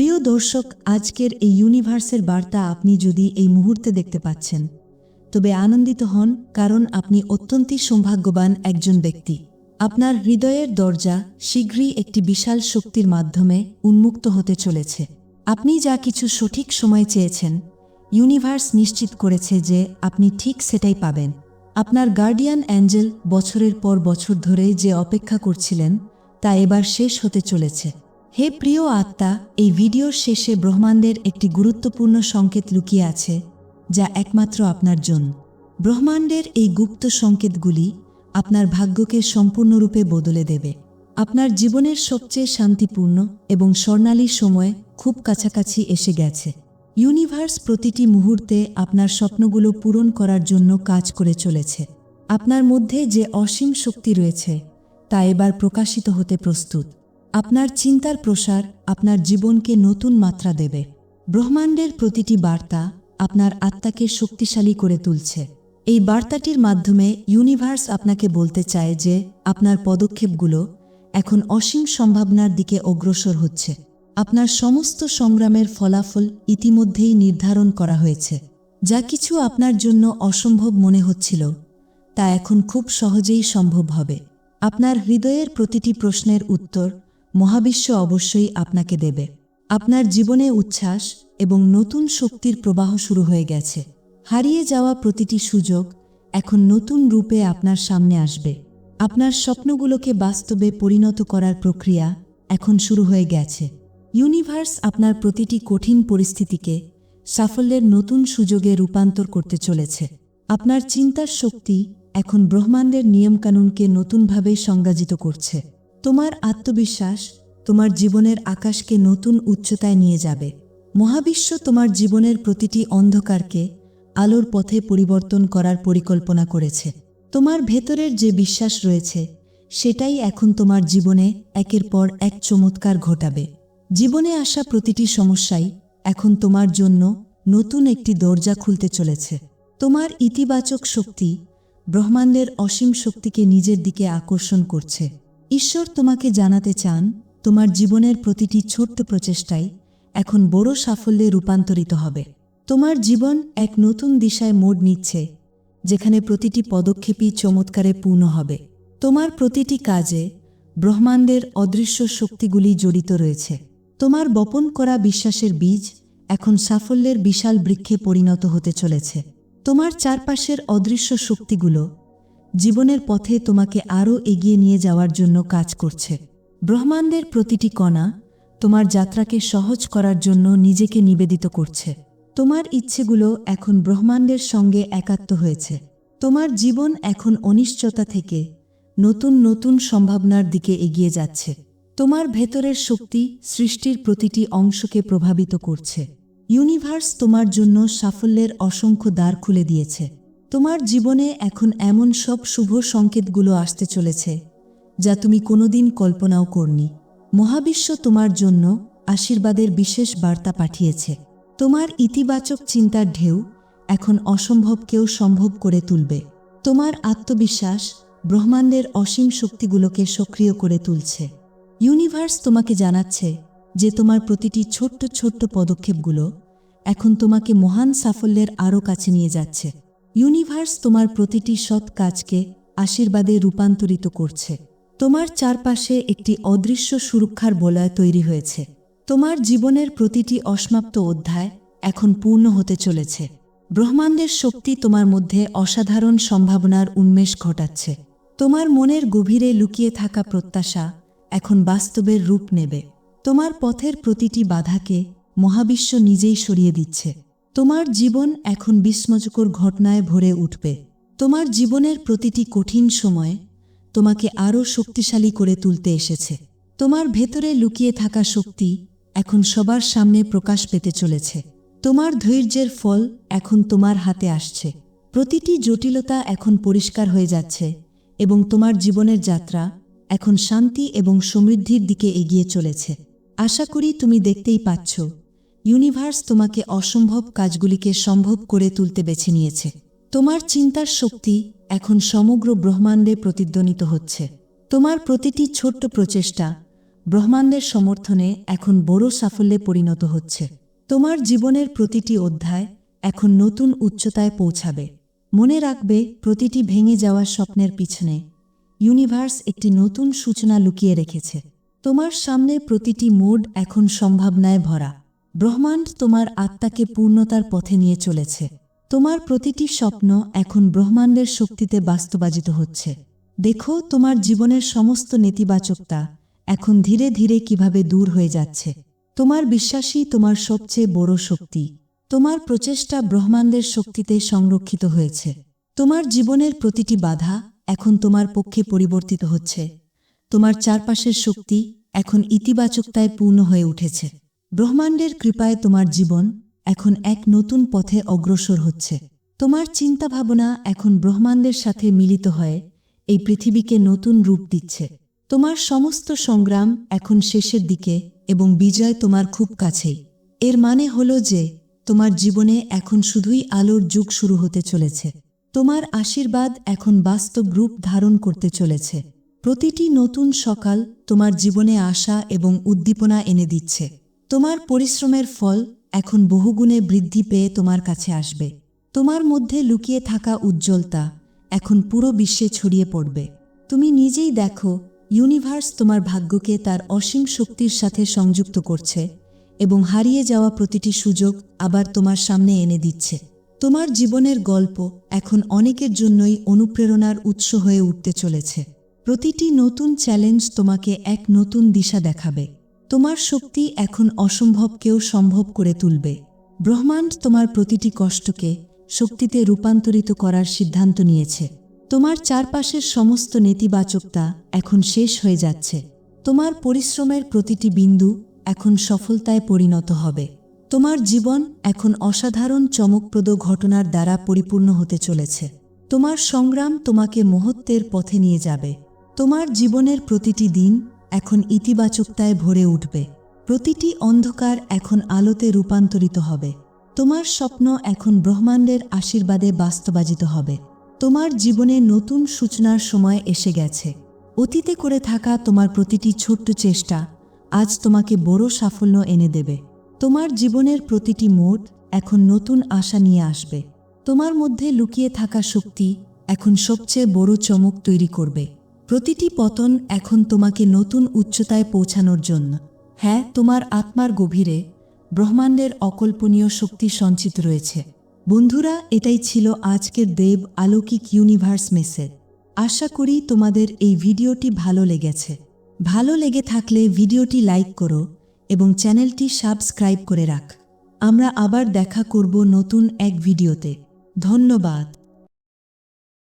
প্রিয় দর্শক, আজকের এই ইউনিভার্সের বার্তা আপনি যদি এই মুহূর্তে দেখতে পাচ্ছেন, তবে আনন্দিত হন কারণ আপনি অত্যন্তই সৌভাগ্যবান একজন ব্যক্তি। আপনার হৃদয়ের দরজা শীঘ্রই একটি বিশাল শক্তির মাধ্যমে উন্মুক্ত হতে চলেছে। আপনি যা কিছু সঠিক সময় চেয়েছেন ইউনিভার্স নিশ্চিত করেছে যে আপনি ঠিক সেটাই পাবেন। আপনার গার্ডিয়ান অ্যাঞ্জেল বছরের পর বছর ধরে যে অপেক্ষা করছিলেন, তা এবার শেষ হতে চলেছে। হে প্রিয় আত্মা, এই ভিডিওর শেষে ব্রহ্মাণ্ডের একটি গুরুত্বপূর্ণ সংকেত লুকিয়ে আছে, যা একমাত্র আপনার জন্য। ব্রহ্মাণ্ডের এই গুপ্ত সংকেতগুলি আপনার ভাগ্যকে সম্পূর্ণরূপে বদলে দেবে। আপনার জীবনের সবচেয়ে শান্তিপূর্ণ এবং স্বর্ণালী সময় খুব কাছাকাছি এসে গেছে। ইউনিভার্স প্রতিটি মুহূর্তে আপনার স্বপ্নগুলো পূরণ করার জন্য কাজ করে চলেছে। আপনার মধ্যে যে অসীম শক্তি রয়েছে, তা এবার প্রকাশিত হতে প্রস্তুত। আপনার চিন্তার প্রসার আপনার জীবনকে নতুন মাত্রা দেবে। ব্রহ্মাণ্ডের প্রতিটি বার্তা আপনার আত্মাকে শক্তিশালী করে তুলছে। এই বার্তাটির মাধ্যমে ইউনিভার্স আপনাকে বলতে চায় যে, আপনার পদক্ষেপগুলো এখন অসীম সম্ভাবনার দিকে অগ্রসর হচ্ছে। আপনার সমস্ত সংগ্রামের ফলাফল ইতিমধ্যেই নির্ধারণ করা হয়েছে। যা কিছু আপনার জন্য অসম্ভব মনে হচ্ছিল, তা এখন খুব সহজেই সম্ভব হবে। আপনার হৃদয়ের প্রতিটি প্রশ্নের উত্তর মহাবিশ্ব অবশ্যই আপনাকে দেবে। আপনার জীবনে উচ্ছ্বাস এবং নতুন শক্তির প্রবাহ শুরু হয়ে গেছে। হারিয়ে যাওয়া প্রতিটি সুযোগ এখন নতুন রূপে আপনার সামনে আসবে। আপনার স্বপ্নগুলোকে বাস্তবে পরিণত করার প্রক্রিয়া এখন শুরু হয়ে গেছে। ইউনিভার্স আপনার প্রতিটি কঠিন পরিস্থিতিকে সাফল্যের নতুন সুযোগে রূপান্তর করতে চলেছে। আপনার চিন্তার শক্তি এখন ব্রহ্মাণ্ডের নিয়মকানুনকে নতুনভাবে সংজ্ঞাজিত করছে। তোমার আত্মবিশ্বাস তোমার জীবনের আকাশকে নতুন উচ্চতায় নিয়ে যাবে। মহাবিশ্ব তোমার জীবনের প্রতিটি অন্ধকারকে আলোর পথে পরিবর্তন করার পরিকল্পনা করেছে। তোমার ভেতরের যে বিশ্বাস রয়েছে, সেটাই এখন তোমার জীবনে একের পর এক চমৎকার ঘটাবে। জীবনে আসা প্রতিটি সমস্যাই এখন তোমার জন্য নতুন একটি দরজা খুলতে চলেছে। তোমার ইতিবাচক শক্তি ব্রহ্মাণ্ডের অসীম শক্তিকে নিজের দিকে আকর্ষণ করছে। ঈশ্বর তোমাকে জানাতে চান, তোমার জীবনের প্রতিটি ছোট্ট প্রচেষ্টাই এখন বড় সাফল্যে রূপান্তরিত হবে। তোমার জীবন এক নতুন দিশায় মোড় নিচ্ছে, যেখানে প্রতিটি পদক্ষেপই চমৎকারে পূর্ণ হবে। তোমার প্রতিটি কাজে ব্রহ্মাণ্ডের অদৃশ্য শক্তিগুলি জড়িত রয়েছে। তোমার বপন করা বিশ্বাসের বীজ এখন সাফল্যের বিশাল বৃক্ষে পরিণত হতে চলেছে। তোমার চারপাশের অদৃশ্য শক্তিগুলো জীবনের পথে তোমাকে আরও এগিয়ে নিয়ে যাওয়ার জন্য কাজ করছে। ব্রহ্মাণ্ডের প্রতিটি কণা তোমার যাত্রাকে সহজ করার জন্য নিজেকে নিবেদিত করছে। তোমার ইচ্ছেগুলো এখন ব্রহ্মাণ্ডের সঙ্গে একাত্ম হয়েছে। তোমার জীবন এখন অনিশ্চয়তা থেকে নতুন নতুন সম্ভাবনার দিকে এগিয়ে যাচ্ছে। তোমার ভেতরের শক্তি সৃষ্টির প্রতিটি অংশকে প্রভাবিত করছে। ইউনিভার্স তোমার জন্য সাফল্যের অসংখ্য দ্বার খুলে দিয়েছে। তোমার জীবনে এখন এমন সব শুভ সংকেতগুলো আসতে চলেছে, যা তুমি কোনোদিন কল্পনাও করনি। মহাবিশ্ব তোমার জন্য আশীর্বাদের বিশেষ বার্তা পাঠিয়েছে। তোমার ইতিবাচক চিন্তার ঢেউ এখন অসম্ভবকেও সম্ভব করে তুলবে। তোমার আত্মবিশ্বাস ব্রহ্মাণ্ডের অসীম শক্তিগুলোকে সক্রিয় করে তুলছে। ইউনিভার্স তোমাকে জানাচ্ছে যে তোমার প্রতিটি ছোট্ট ছোট্ট পদক্ষেপগুলো এখন তোমাকে মহান সাফল্যের আরও কাছে নিয়ে যাচ্ছে। ইউনিভার্স তোমার প্রতিটি সৎ কাজকে আশীর্বাদে রূপান্তরিত করছে। তোমার চারপাশে একটি অদৃশ্য সুরক্ষার বলয় তৈরি হয়েছে। তোমার জীবনের প্রতিটি অসমাপ্ত অধ্যায় এখন পূর্ণ হতে চলেছে। ব্রহ্মাণ্ডের শক্তি তোমার মধ্যে অসাধারণ সম্ভাবনার উন্মেষ ঘটাচ্ছে। তোমার মনের গভীরে লুকিয়ে থাকা প্রত্যাশা এখন বাস্তবের রূপ নেবে। তোমার পথের প্রতিটি বাধাকে মহাবিশ্ব নিজেই সরিয়ে দিচ্ছে। তোমার জীবন এখন বিস্ময়কর ঘটনায় ভরে উঠবে। তোমার জীবনের প্রতিটি কঠিন সময় তোমাকে আরও শক্তিশালী করে তুলতে এসেছে। তোমার ভেতরে লুকিয়ে থাকা শক্তি এখন সবার সামনে প্রকাশ পেতে চলেছে। তোমার ধৈর্যের ফল এখন তোমার হাতে আসছে। প্রতিটি জটিলতা এখন পরিষ্কার হয়ে যাচ্ছে এবং তোমার জীবনের যাত্রা এখন শান্তি এবং সমৃদ্ধির দিকে এগিয়ে চলেছে। আশা করি তুমি দেখতেই পাচ্ছ ইউনিভার্স তোমাকে অসম্ভব কাজগুলিকে সম্ভব করে তুলতে বেছে নিয়েছে। তোমার চিন্তার শক্তি এখন সমগ্র ব্রহ্মাণ্ডে প্রতিধ্বনিত হচ্ছে। তোমার প্রতিটি ছোট্ট প্রচেষ্টা ব্রহ্মাণ্ডের সমর্থনে এখন বড় সাফল্যে পরিণত হচ্ছে। তোমার জীবনের প্রতিটি অধ্যায় এখন নতুন উচ্চতায় পৌঁছাবে। মনে রাখবে, প্রতিটি ভেঙে যাওয়া স্বপ্নের পিছনে ইউনিভার্স একটি নতুন সূচনা লুকিয়ে রেখেছে। তোমার সামনে প্রতিটি মোড এখন সম্ভাবনায় ভরা। ব্রহ্মাণ্ড তোমার আত্মাকে পূর্ণতার পথে নিয়ে চলেছে। তোমার প্রতিটি স্বপ্ন এখন ব্রহ্মাণ্ডের শক্তিতে বাস্তবায়িত হচ্ছে। দেখো, তোমার জীবনের সমস্ত নেতিবাচকতা এখন ধীরে ধীরে কীভাবে দূর হয়ে যাচ্ছে। তোমার বিশ্বাসই তোমার সবচেয়ে বড় শক্তি। তোমার প্রচেষ্টা ব্রহ্মাণ্ডের শক্তিতে সংরক্ষিত হয়েছে। তোমার জীবনের প্রতিটি বাধা এখন তোমার পক্ষে পরিবর্তিত হচ্ছে। তোমার চারপাশের শক্তি এখন ইতিবাচকতায় পূর্ণ হয়ে উঠেছে। ব্রহ্মাণ্ডের কৃপায় তোমার জীবন এখন এক নতুন পথে অগ্রসর হচ্ছে। তোমার চিন্তাভাবনা এখন ব্রহ্মাণ্ডের সাথে মিলিত হয়ে, এই পৃথিবীকে নতুন রূপ দিচ্ছে। তোমার সমস্ত সংগ্রাম এখন শেষের দিকে এবং বিজয় তোমার খুব কাছেই। এর মানে হল যে, তোমার জীবনে এখন শুধুই আলোর যুগ শুরু হতে চলেছে। তোমার আশীর্বাদ এখন বাস্তব রূপ ধারণ করতে চলেছে। প্রতিটি নতুন সকাল তোমার জীবনে আশা এবং উদ্দীপনা এনে দিচ্ছে। তোমার পরিশ্রমের ফল এখন বহুগুণে বৃদ্ধি পেয়ে তোমার কাছে আসবে। তোমার মধ্যে লুকিয়ে থাকা উজ্জ্বলতা এখন পুরো বিশ্বে ছড়িয়ে পড়বে। তুমি নিজেই দেখো ইউনিভার্স তোমার ভাগ্যকে তার অসীম শক্তির সাথে সংযুক্ত করছে এবং হারিয়ে যাওয়া প্রতিটি সুযোগ আবার তোমার সামনে এনে দিচ্ছে। তোমার জীবনের গল্প এখন অনেকের জন্যই অনুপ্রেরণার উৎস হয়ে উঠতে চলেছে। প্রতিটি নতুন চ্যালেঞ্জ তোমাকে এক নতুন দিশা দেখাবে। তোমার শক্তি এখন অসম্ভবকেও সম্ভব করে তুলবে। ব্রহ্মাণ্ড তোমার প্রতিটি কষ্টকে শক্তিতে রূপান্তরিত করার সিদ্ধান্ত নিয়েছে। তোমার চারপাশের সমস্ত নেতিবাচকতা এখন শেষ হয়ে যাচ্ছে। তোমার পরিশ্রমের প্রতিটি বিন্দু এখন সফলতায় পরিণত হবে। তোমার জীবন এখন অসাধারণ চমকপ্রদ ঘটনার দ্বারা পরিপূর্ণ হতে চলেছে। তোমার সংগ্রাম তোমাকে মহত্বের পথে নিয়ে যাবে। তোমার জীবনের প্রতিটি দিন এখন ইতিবাচকতায় ভরে উঠবে। প্রতিটি অন্ধকার এখন আলোতে রূপান্তরিত হবে। তোমার স্বপ্ন এখন ব্রহ্মাণ্ডের আশীর্বাদে বাস্তবায়িত হবে। তোমার জীবনে নতুন সূচনার সময় এসে গেছে। অতীতে করে থাকা তোমার প্রতিটি ছোট্ট চেষ্টা আজ তোমাকে বড় সাফল্য এনে দেবে। তোমার জীবনের প্রতিটি মোড় এখন নতুন আশা নিয়ে আসবে। তোমার মধ্যে লুকিয়ে থাকা শক্তি এখন সবচেয়ে বড় চমক তৈরি করবে। প্রতিটি পতন এখন তোমাকে নতুন উচ্চতায় পৌঁছানোর জন্য। হ্যাঁ তোমার আত্মার গভীরে ব্রহ্মাণ্ডের অকল্পনীয় শক্তি সঞ্চিত রয়েছে। বন্ধুরা, এটাই ছিল আজকের দেব আলৌকিক ইউনিভার্স মেসেজ আশা করি তোমাদের এই ভিডিওটি ভালো লেগেছে। ভালো লেগে থাকলে ভিডিওটি লাইক করো এবং চ্যানেলটি সাবস্ক্রাইব করে রাখ। আমরা আবার দেখা করব নতুন এক ভিডিওতে। ধন্যবাদ।